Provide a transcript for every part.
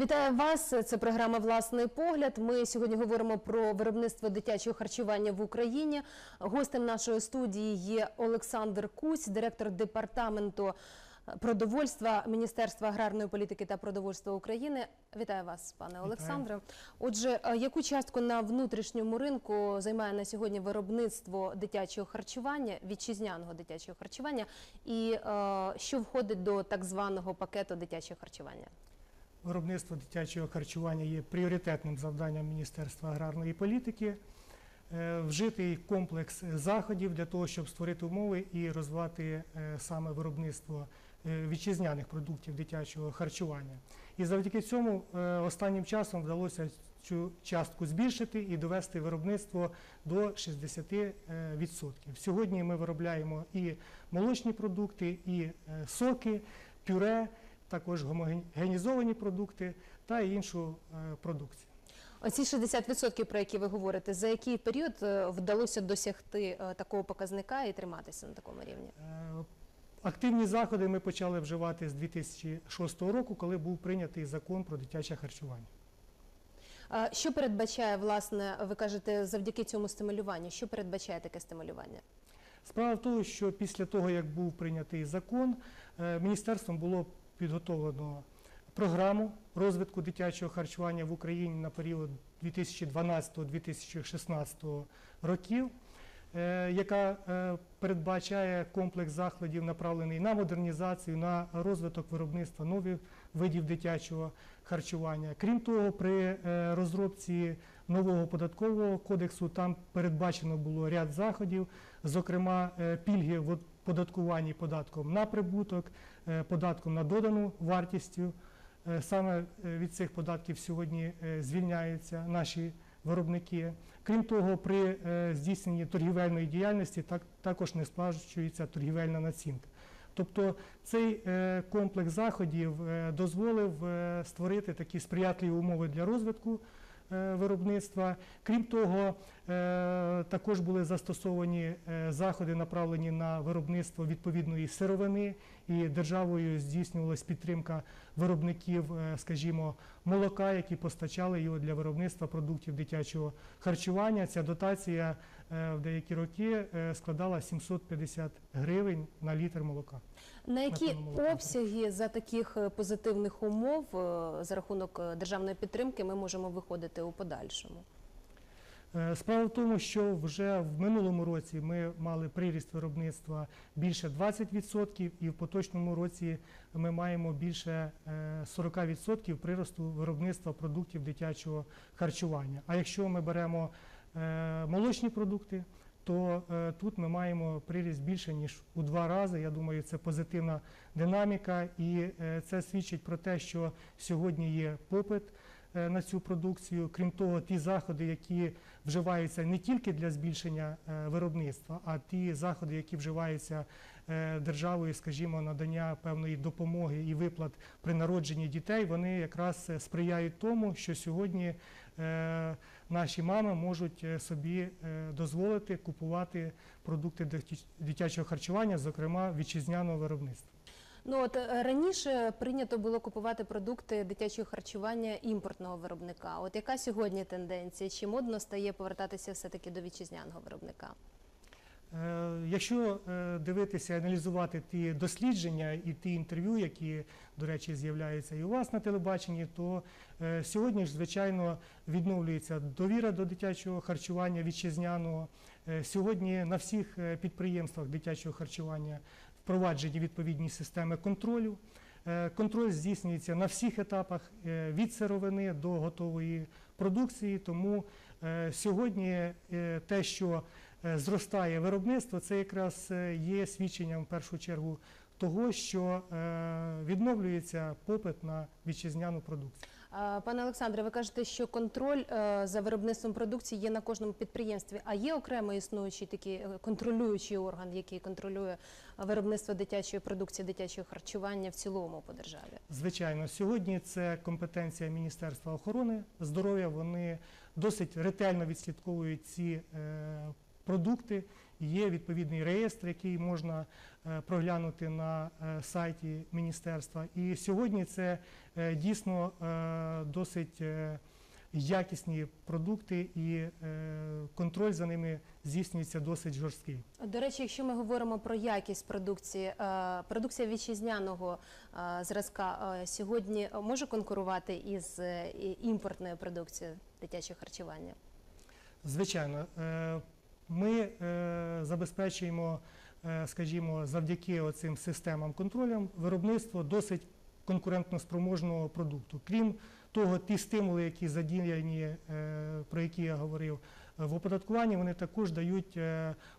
Вітаю вас. Це програма Власний погляд. Ми сьогодні говоримо про виробництво дитячого харчування в Україні. Гостем нашої студії є Олександр Кусь, директор департаменту продовольства Міністерства аграрної політики та продовольства України. Вітаю вас, пане Олександре. Отже, е, яку частку на внутрішньому ринку займає на сьогодні виробництво дитячого харчування, вітчизняного дитячого харчування, і е, що входить до так званого пакету дитячого харчування? Виробництво дитячого харчування є пріоритетним завданням Міністерства аграрної політики. Е, Вжитий комплекс заходів для того, щоб створити умови і розвивати е, саме виробництво е, вітчизняних продуктів дитячого харчування. І завдяки цьому останнім часом вдалося цю частку збільшити і довести виробництво до 60%. Сьогодні ми виробляємо і молочні продукти, і соки, пюре, також гомогенізовані продукти та іншу е, продукцію. Оці 60%, про які ви говорите, за який період е, вдалося досягти е, такого показника і триматися на такому рівні? Активні заходи ми почали вживати з 2006 року, коли був прийнятий закон про дитяче харчування. Що передбачає, власне, ви кажете, завдяки цьому стимулюванню? Що передбачає таке стимулювання? Справа в тому, що після того, як був прийнятий закон, міністерством було підготовлено програму розвитку дитячого харчування в Україні на період 2012-2016 років, е, яка е, передбачає комплекс заходів, направлений на модернізацію, на розвиток виробництва нових видів дитячого харчування. Крім того, при е, розробці нового податкового кодексу там передбачено було ряд заходів, зокрема пільги податкуванні податком на прибуток, е, податком на додану вартістю. Е, Саме е, від цих податків сьогодні звільняються наші виробники. Крім того, при здійсненні торгівельної діяльності так, також не сплачується торгівельна націнка. Тобто цей комплекс заходів дозволив створити такі сприятливі умови для розвитку виробництва. Крім того, е, також були застосовані е, заходи, направлені на виробництво відповідної сировини, і державою здійснювалась підтримка виробників, е, скажімо, молока, які постачали його для виробництва продуктів дитячого харчування. Ця дотація е, в деякі роки е, складала 750 гривень на літр молока. На які обсяги за таких позитивних умов за рахунок державної підтримки ми можемо виходити у подальшому? Е, Справа в тому, що вже в минулому році ми мали приріст виробництва більше 20%, і в поточному році ми маємо більше е, 40% приросту виробництва продуктів дитячого харчування. А якщо ми беремо е, молочні продукти, то е, тут ми маємо приріст більше ніж у два рази. Я думаю, це позитивна динаміка, і е, це свідчить про те, що сьогодні є попит е, на цю продукцію. Крім того, ті заходи, які вживаються не тільки для збільшення е, виробництва, а ті заходи, які вживаються е, державою, скажімо, надання певної допомоги і виплат при народженні дітей, вони якраз е, сприяють тому, що сьогодні е, наші мами можуть е, собі е, дозволити купувати продукти дитя- дитячого харчування, зокрема вітчизняного виробництва. Ну от е, раніше прийнято було купувати продукти дитячого харчування імпортного виробника. От яка сьогодні тенденція? Чи модно стає повертатися все-таки до вітчизняного виробника? Е, Якщо е, дивитися, аналізувати ті дослідження і ті інтерв'ю, які, до речі, з'являються і у вас на телебаченні, то сьогодні ж, звичайно, відновлюється довіра до дитячого харчування вітчизняного. Сьогодні на всіх підприємствах дитячого харчування впроваджені відповідні системи контролю. Е, Контроль здійснюється на всіх етапах е, від сировини до готової продукції. Тому е, сьогодні те, що зростає виробництво, це якраз є свідченням в першу чергу того, що відновлюється попит на вітчизняну продукцію. Пане Олександре, ви кажете, що контроль е, за виробництвом продукції є на кожному підприємстві. А є окремо існуючий такий е, контролюючий орган, який контролює виробництво дитячої продукції, дитячого харчування в цілому по державі? Звичайно, сьогодні це компетенція Міністерства охорони здоров'я. Вони досить ретельно відслідковують ці е, продукти. Є відповідний реєстр, який можна е, проглянути на е, сайті міністерства. І сьогодні це е, дійсно досить якісні продукти, і контроль за ними здійснюється досить жорсткий. До речі, якщо ми говоримо про якість продукції, продукція вітчизняного зразка сьогодні може конкурувати із імпортною продукцією дитячого харчування? Звичайно, ми е, забезпечуємо, е, скажімо, завдяки оцим системам контролю виробництво досить конкурентноспроможного продукту. Крім того, ті стимули, які задіяні, е, про які я говорив в оподаткуванні, вони також дають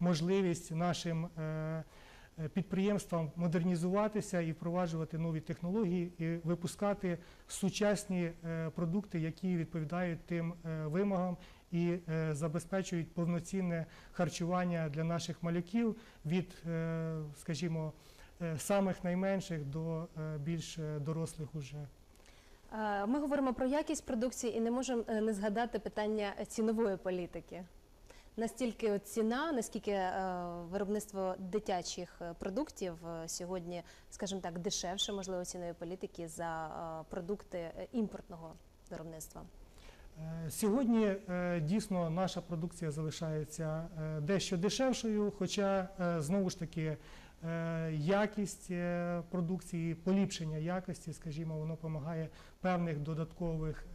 можливість нашим підприємствам модернізуватися і впроваджувати нові технології і випускати сучасні продукти, які відповідають тим вимогам і е, забезпечують повноцінне харчування для наших малюків від, е, скажімо, е, самих найменших до більш дорослих уже. Ми говоримо про якість продукції і не можемо не згадати питання цінової політики. Настільки ціна, наскільки виробництво дитячих продуктів сьогодні, скажімо так, дешевше можливо цінової політики за продукти імпортного виробництва. Е, Сьогодні е, дійсно наша продукція залишається е, дещо дешевшою, хоча знову ж таки якість продукції, поліпшення якості, скажімо, воно допомагає певних додаткових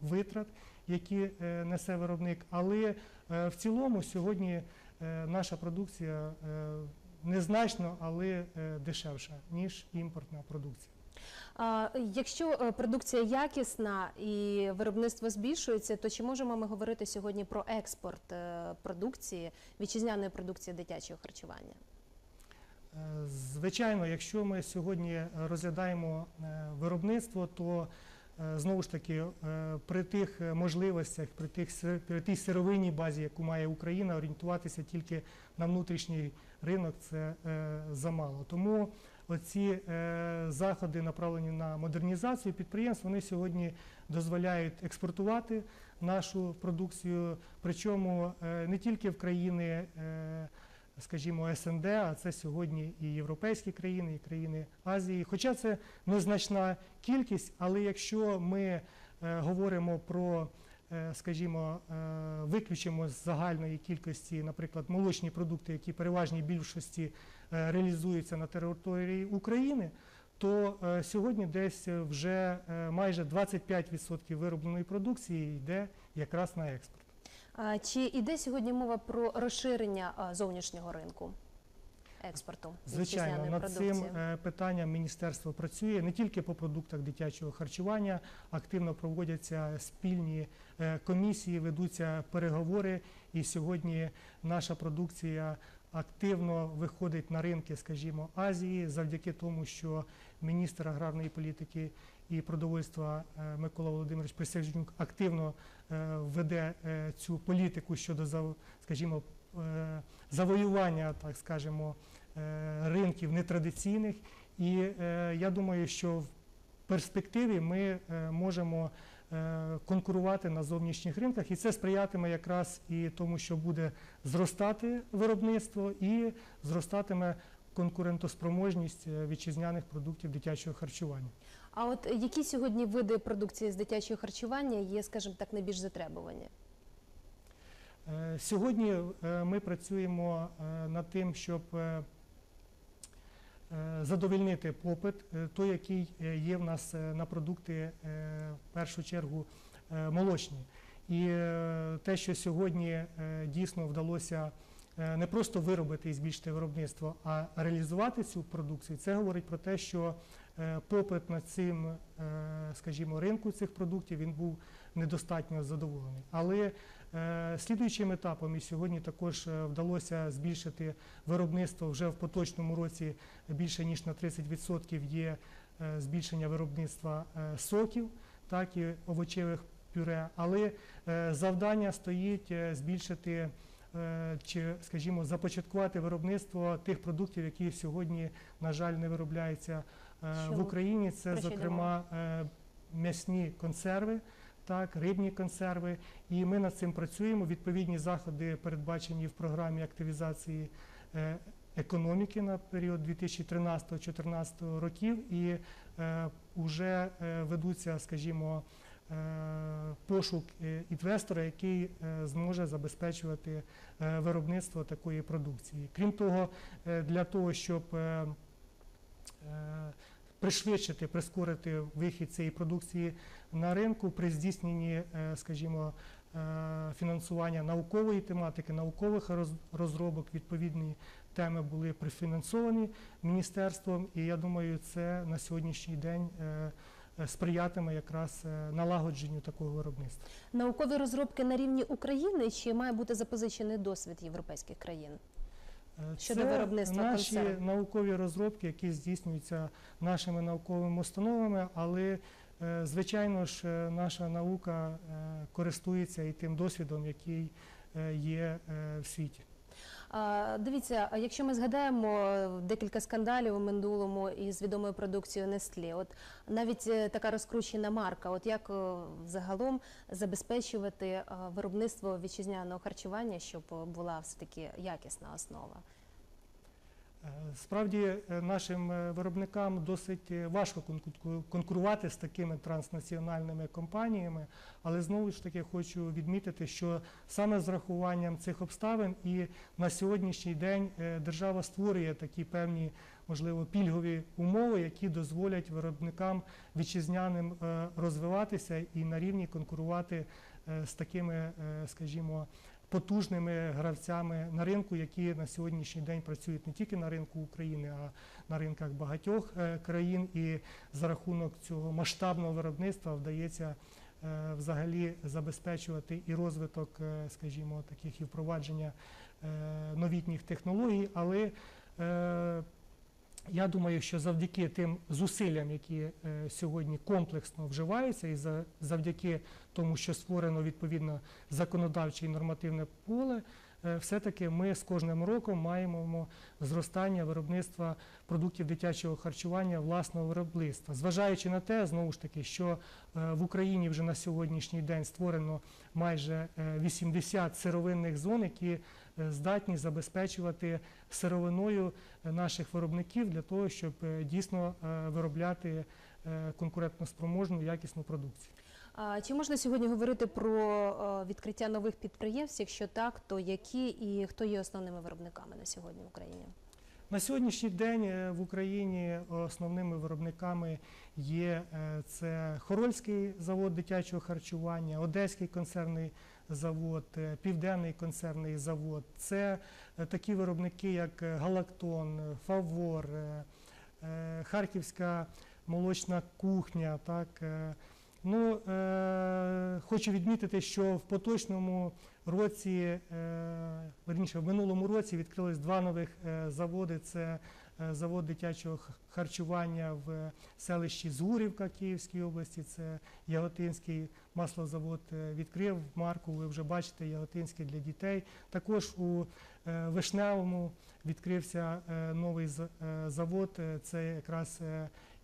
витрат, які несе виробник. Але в цілому сьогодні наша продукція незначно, але дешевша ніж імпортна продукція. Якщо е, продукція якісна і виробництво збільшується, то чи можемо ми говорити сьогодні про експорт е, продукції, вітчизняної продукції дитячого харчування? Е, Звичайно, якщо ми сьогодні розглядаємо виробництво, то знову ж таки при тих можливостях, при тих при тій сировинній базі, яку має Україна, орієнтуватися тільки на внутрішній ринок це замало. Тому оці е, заходи, направлені на модернізацію підприємств, вони сьогодні дозволяють експортувати нашу продукцію, причому е, не тільки в країни. е, скажімо, СНД, а це сьогодні і європейські країни, і країни Азії. Хоча це незначна кількість, але якщо ми е, говоримо про, е, скажімо, е, виключимо з загальної кількості, наприклад, молочні продукти, які переважній більшості е, реалізуються на території України, то е, сьогодні десь вже е, майже 25% виробленої продукції йде якраз на експорт. Чи йде сьогодні мова про розширення зовнішнього ринку експорту Звичайно, над продукції? цим питанням міністерство працює не тільки по продуктах дитячого харчування. Активно проводяться спільні комісії, ведуться переговори. І сьогодні наша продукція активно виходить на ринки, скажімо, Азії, завдяки тому, що міністр аграрної політики і продовольства е, Микола Володимирович Присяжнюк активно е, веде е, цю політику щодо скажімо, завоювання, так скажемо, ринків нетрадиційних. І я думаю, що в перспективі ми можемо конкурувати на зовнішніх ринках, і це сприятиме якраз і тому, що буде зростати виробництво і зростатиме конкурентоспроможність е, вітчизняних продуктів дитячого харчування. А от які сьогодні види продукції з дитячого харчування є, скажімо так, найбільш затребувані? Е, Сьогодні е, ми працюємо е, над тим, щоб е, е, попит, е, той, який е, є в нас на продукти в першу чергу молочні. І те, що сьогодні дійсно вдалося не просто виробити і збільшити виробництво, а реалізувати цю продукцію, це говорить про те, що попит на цим, е, скажімо, ринку цих продуктів він був недостатньо задоволений. Але Е, Слідуючим етапом і сьогодні також е, вдалося збільшити виробництво вже в поточному році більше ніж на 30% є е, збільшення виробництва е, соків, так і овочевих пюре. Але е, завдання стоїть е, збільшити е, чи, скажімо, започаткувати виробництво тих продуктів, які сьогодні, на жаль, не виробляються е, Що? в Україні. Це, Про зокрема, е, м'ясні консерви так, рибні консерви. І ми над цим працюємо. Відповідні заходи передбачені в програмі активізації е, економіки на період 2013-2014 років. І е, вже е, ведуться, скажімо, е, пошук е, інвестора, який е, зможе забезпечувати е, виробництво такої продукції. Крім того, е, для того, щоб е, е, пришвидшити, прискорити вихід цієї продукції на ринку при здійсненні, е, скажімо, е, фінансування наукової тематики, наукових роз- розробок, відповідні теми були профінансовані міністерством, і я думаю, це на сьогоднішній день е, сприятиме якраз налагодженню такого виробництва. Наукові розробки на рівні України чи має бути запозичений досвід європейських країн? Щодо Це виробництва наші консерв. наукові розробки, які здійснюються нашими науковими установами, але е, звичайно ж е, наша наука е, користується і тим досвідом, який є в світі. Дивіться, якщо ми згадаємо декілька скандалів у минулому із відомою продукцією Нестлі, от навіть е, така розкручена марка, от як е, загалом забезпечувати е, виробництво вітчизняного харчування, щоб е, була все таки якісна основа? Справді е, нашим е, виробникам досить е, важко конку- конкурувати з такими транснаціональними компаніями, але знову ж таки хочу відмітити, що саме з рахуванням цих обставин і на сьогоднішній день держава створює такі певні, можливо, пільгові умови, які дозволять виробникам вітчизняним розвиватися і на рівні конкурувати з такими, скажімо, потужними гравцями на ринку, які на сьогоднішній день працюють не тільки на ринку України, а на ринках багатьох е, країн. І за рахунок цього масштабного виробництва вдається е, взагалі забезпечувати і розвиток, е, скажімо, таких і впровадження новітніх технологій. Але я думаю, що завдяки тим зусиллям, які е, сьогодні комплексно вживаються, і за, завдяки тому, що створено відповідно законодавче і нормативне поле, е, все-таки ми з кожним роком маємо зростання виробництва продуктів дитячого харчування власного виробництва. Зважаючи на те, знову ж таки, що е, в Україні вже на сьогоднішній день створено майже е, 80 сировинних зон, які здатні забезпечувати сировиною е, наших виробників для того, щоб е, дійсно е, виробляти е, конкурентноспроможну якісну продукцію. А чи можна сьогодні говорити про е, відкриття нових підприємств? Якщо так, то які і хто є основними виробниками на сьогодні в Україні? На сьогоднішній день е, в Україні основними виробниками є е, це Хорольський завод дитячого харчування, Одеський консервний завод, е, Південний консервний завод. Це такі виробники, як Галактон, Фавор, Харківська молочна кухня. Так. Ну, е, хочу відмітити, що в поточному році, е, верніше, в минулому році відкрились два нових е, заводи. Це е, завод дитячого харчування в селищі Згурівка Київській області. Це Яготинський маслозавод е, відкрив марку. Ви вже бачите Яготинський для дітей. Також у е, Вишневому відкрився е, новий е, завод. Е, Це якраз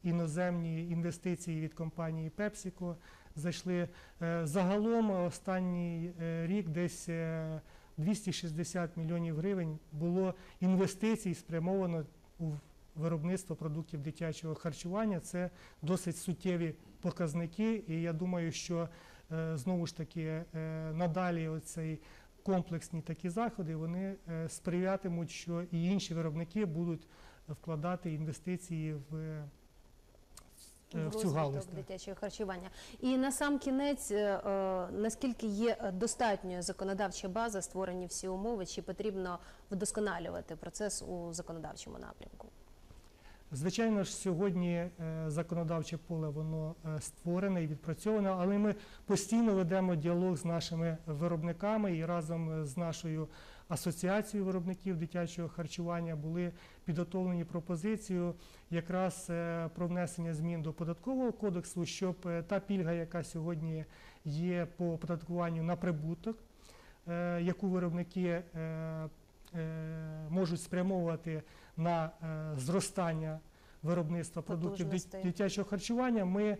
іноземні інвестиції від компанії PepsiCo зайшли. Е, Загалом останній е, рік десь е, 260 мільйонів гривень було інвестицій спрямовано у виробництво продуктів дитячого харчування. Це досить суттєві показники, і я думаю, що е, знову ж таки е, надалі оцей комплексні такі заходи вони е, сприятимуть, що і інші виробники будуть вкладати інвестиції в, е, в цю галузь. дитячого харчування. І на сам кінець, е, е, наскільки є е, достатньою законодавча база, створені всі умови, чи потрібно вдосконалювати процес у законодавчому напрямку? Звичайно ж, сьогодні е, законодавче поле воно е, створене і відпрацьоване, але ми постійно ведемо діалог з нашими виробниками і разом з нашою асоціацією виробників дитячого харчування були підготовлені пропозицію якраз е, про внесення змін до податкового кодексу, щоб е, та пільга, яка сьогодні є по оподаткуванню на прибуток, е, яку виробники е, е, можуть спрямовувати на е, зростання виробництва продуктів дитячого харчування, ми е,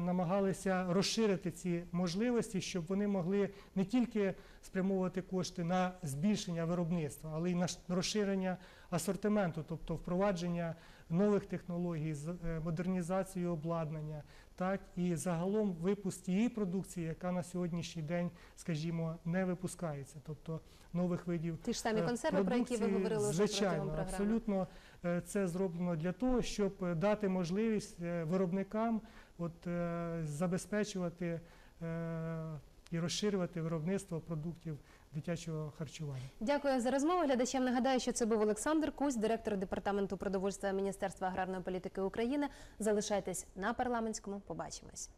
намагалися розширити ці можливості, щоб вони могли не тільки спрямовувати кошти на збільшення виробництва, але й на розширення асортименту, тобто впровадження нових технологій, е, модернізацію обладнання, так і загалом випуск тієї продукції, яка на сьогоднішній день, скажімо, не випускається, тобто нових видів Ті ж самі е, консерви, про які ви говорили вже звичайно, абсолютно е, це зроблено для того, щоб е, дати можливість виробникам от, забезпечувати і розширювати виробництво продуктів дитячого харчування. Дякую за розмову. Глядачам нагадаю, що це був Олександр Кусь, директор департаменту продовольства Міністерства аграрної політики України. Залишайтесь на парламентському. Побачимось.